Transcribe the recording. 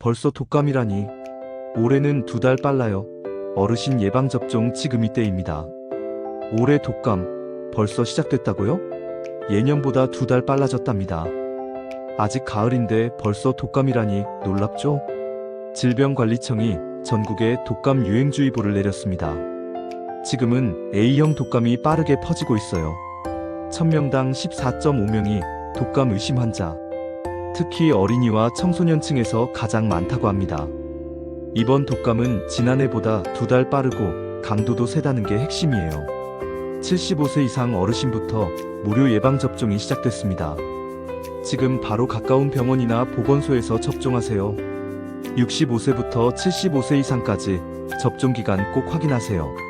벌써 독감이라니. 올해는 두 달 빨라요. 어르신 예방접종 지금 이 때입니다. 올해 독감 벌써 시작됐다고요? 예년보다 두 달 빨라졌답니다. 아직 가을인데 벌써 독감이라니 놀랍죠? 질병관리청이 전국에 독감 유행주의보를 내렸습니다. 지금은 A형 독감이 빠르게 퍼지고 있어요. 1000명당 14.5명이 독감 의심 환자. 특히 어린이와 청소년층에서 가장 많다고 합니다. 이번 독감은 지난해보다 두 달 빠르고 강도도 세다는 게 핵심이에요. 75세 이상 어르신부터 무료 예방접종이 시작됐습니다. 지금 바로 가까운 병원이나 보건소에서 접종하세요. 65세부터 75세 이상까지 접종 기간 꼭 확인하세요.